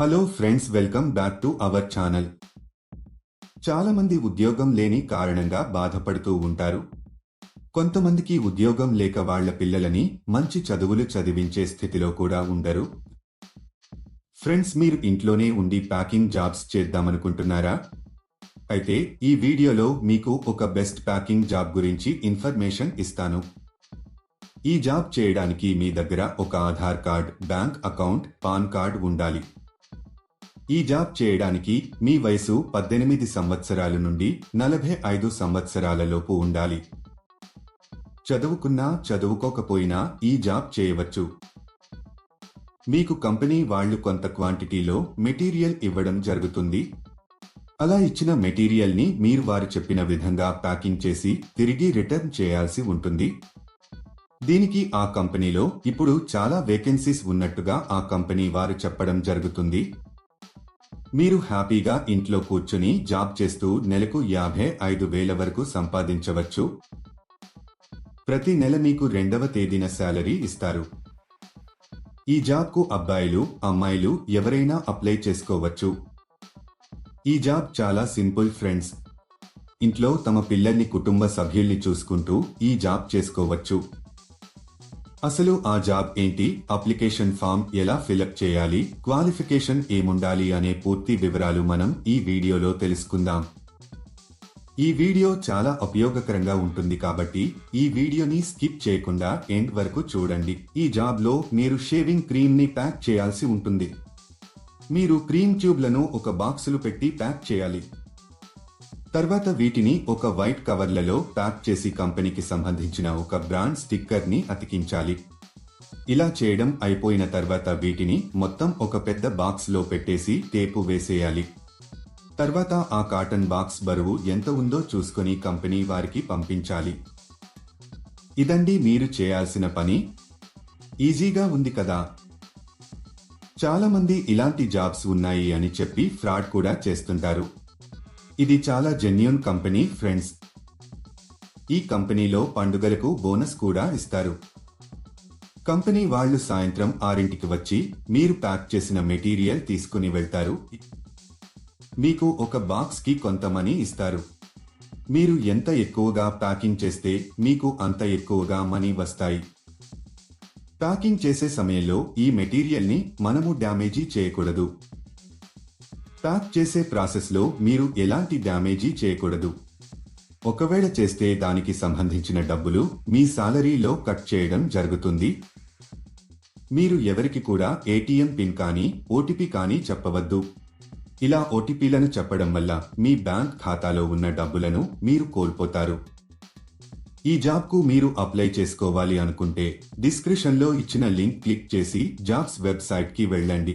Hello friends welcome back to our channel చాలా మంది ఉద్యోగం లేని కారణంగా బాధపడుతూ ఉంటారు. కొంతమందికి ఉద్యోగం లేక వాళ్ళ పిల్లలని మంచి చదువులు చదివించే స్థితిలో కూడా ఉండరు. ఫ్రెండ్స్ మీరు ఇంట్లోనే ఉండి ప్యాకింగ్ జాబ్స్ చేద్దామనుకుంటున్నారా? అయితే ఈ వీడియోలో మీకు ఒక బెస్ట్ ప్యాకింగ్ జాబ్ గురించి ఇన్ఫర్మేషన్ ఇస్తాను. ఈ జాబ్ చేయడానికి మీ దగ్గర ఒక Aadhaar card bank account PAN card ఉండాలి. ఈ జాబ్ చేయడానికి మీ వయసు పద్దెనిమిది సంవత్సరాల నుండి నలభై ఐదు సంవత్సరాలలోపు ఉండాలి. చదువుకున్నా చదువుకోకపోయినా ఈ జాబ్ చేయవచ్చు. మీకు కంపెనీ వాళ్ళు కొంత క్వాంటిటీలో మెటీరియల్ ఇవ్వడం జరుగుతుంది. అలా ఇచ్చిన మెటీరియల్ని మీరు వారు చెప్పిన విధంగా ప్యాకింగ్ చేసి తిరిగి రిటర్న్ చేయాల్సి ఉంటుంది. దీనికి ఆ కంపెనీలో ఇప్పుడు చాలా వేకెన్సీస్ ఉన్నట్టుగా ఆ కంపెనీ వారు చెప్పడం జరుగుతుంది. మీరు హ్యాపీగా ఇంట్లో కూర్చుని జాబ్ చేస్తూ నెలకు యాభై ఐదు వేల వరకు సంపాదించవచ్చు. ప్రతి నెల మీకు రెండవ తేదీన శాలరీ ఇస్తారు. ఈ జాబ్కు అబ్బాయిలు అమ్మాయిలు ఎవరైనా అప్లై చేసుకోవచ్చు. ఈ జాబ్ చాలా సింపుల్ ఫ్రెండ్స్. ఇంట్లో తమ పిల్లల్ని కుటుంబ సభ్యుల్ని చూసుకుంటూ ఈ జాబ్ చేసుకోవచ్చు. అసలు ఆ జాబ్ ఏంటి? అప్లికేషన్ ఫామ్ ఎలా ఫిలప్ చేయాలి? క్వాలిఫికేషన్ ఏముండాలి అనే పూర్తి వివరాలు మనం ఈ వీడియోలో తెలుసుకుందాం. ఈ వీడియో చాలా ఉపయోగకరంగా ఉంటుంది కాబట్టి ఈ వీడియోని స్కిప్ చేయకుండా ఎండ్ వరకు చూడండి. ఈ జాబ్లో మీరు షేవింగ్ క్రీమ్ని ప్యాక్ చేయాల్సి ఉంటుంది. మీరు క్రీమ్ ట్యూబ్లను ఒక బాక్సులు పెట్టి ప్యాక్ చేయాలి. తర్వాత వీటిని ఒక వైట్ కవర్లలో ప్యాక్ చేసి కంపెనీకి సంబంధించిన ఒక బ్రాండ్ స్టిక్కర్ని అతికించాలి. ఇలా చేయడం అయిపోయిన తర్వాత వీటిని మొత్తం ఒక పెద్ద బాక్స్లో పెట్టేసి టేపు వేసేయాలి. తర్వాత ఆ కాటన్ బాక్స్ బరువు ఎంత ఉందో చూసుకొని కంపెనీ వారికి పంపించాలి. ఇదండి మీరు చేయాల్సిన పని. ఈజీగా ఉంది కదా. చాలామంది ఇలాంటి జాబ్స్ ఉన్నాయి అని చెప్పి ఫ్రాడ్ కూడా చేస్తుంటారు. ఇది చాలా జెన్యున్ కంపెనీ ఫ్రెండ్స్ ఈ కంపెనీలో పండుగలకు బోనస్ కూడా ఇస్తారు. కంపెనీ వాళ్ళు సాయంత్రం ఆరింటికి వచ్చి మీరు ప్యాక్ చేసిన మెటీరియల్ తీసుకుని వెళ్తారు. మీకు ఒక బాక్స్కి కొంత మనీ ఇస్తారు. మీరు ఎంత ఎక్కువగా ప్యాకింగ్ చేస్తే మీకు అంత ఎక్కువగా మనీ వస్తాయి. ప్యాకింగ్ చేసే సమయంలో ఈ మెటీరియల్ని మనము డ్యామేజీ చేయకూడదు. ప్యాక్ చేసే ప్రాసెస్లో మీరు ఎలాంటి డ్యామేజీ చేయకూడదు. ఒకవేళ చేస్తే దానికి సంబంధించిన డబ్బులు మీ సాలరీలో కట్ చేయడం జరుగుతుంది. మీరు ఎవరికి కూడా ఏటీఎం పిన్ కానీ ఓటీపీ కానీ చెప్పవద్దు. ఇలా ఓటీపీలను చెప్పడం వల్ల మీ బ్యాంక్ ఖాతాలో ఉన్న డబ్బులను మీరు కోల్పోతారు. ఈ జాబ్కు మీరు అప్లై చేసుకోవాలి అనుకుంటే డిస్క్రిప్షన్లో ఇచ్చిన లింక్ క్లిక్ చేసి జాబ్స్ వెబ్సైట్కి వెళ్ళండి.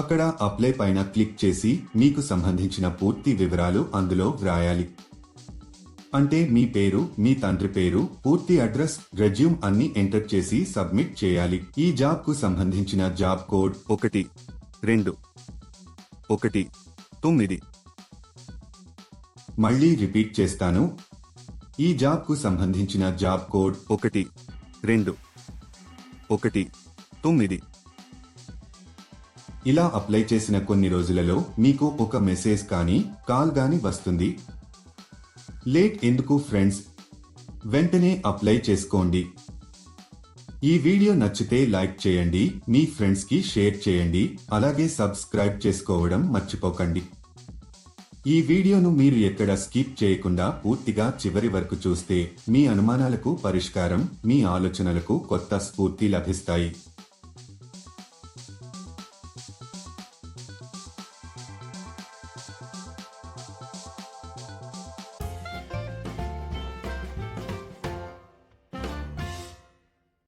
అక్కడ అప్లై పైన క్లిక్ చేసి మీకు సంబంధించిన పూర్తి వివరాలు అందులో వ్రాయాలి. అంటే మీ పేరు మీ తండ్రి పేరు పూర్తి అడ్రస్ రెజ్యూమ్ అన్ని ఎంటర్ చేసి సబ్మిట్ చేయాలి. ఈ జాబ్కు సంబంధించిన జాబ్ కోడ్ ఒకటి రెండు ఒకటి తొమ్మిది. మళ్ళీ రిపీట్ చేస్తాను. ఈ జాబ్కు సంబంధించిన జాబ్ కోడ్ ఒకటి రెండు ఒకటి తొమ్మిది. ఇలా అప్లై చేసిన కొన్ని రోజులలో మీకు ఒక మెసేజ్ కానీ కాల్ గాని వస్తుంది. లేట్ ఎందుకు ఫ్రెండ్స్? వెంటనే అప్లై చేసుకోండి. ఈ వీడియో నచ్చితే లైక్ చేయండి మీ ఫ్రెండ్స్కి షేర్ చేయండి అలాగే సబ్స్క్రైబ్ చేసుకోవడం మర్చిపోకండి. ఈ వీడియోను మీరు ఎక్కడ స్కిప్ చేయకుండా పూర్తిగా చివరి వరకు చూస్తే మీ అనుమానాలకు పరిష్కారం మీ ఆలోచనలకు కొత్త స్ఫూర్తి లభిస్తాయి.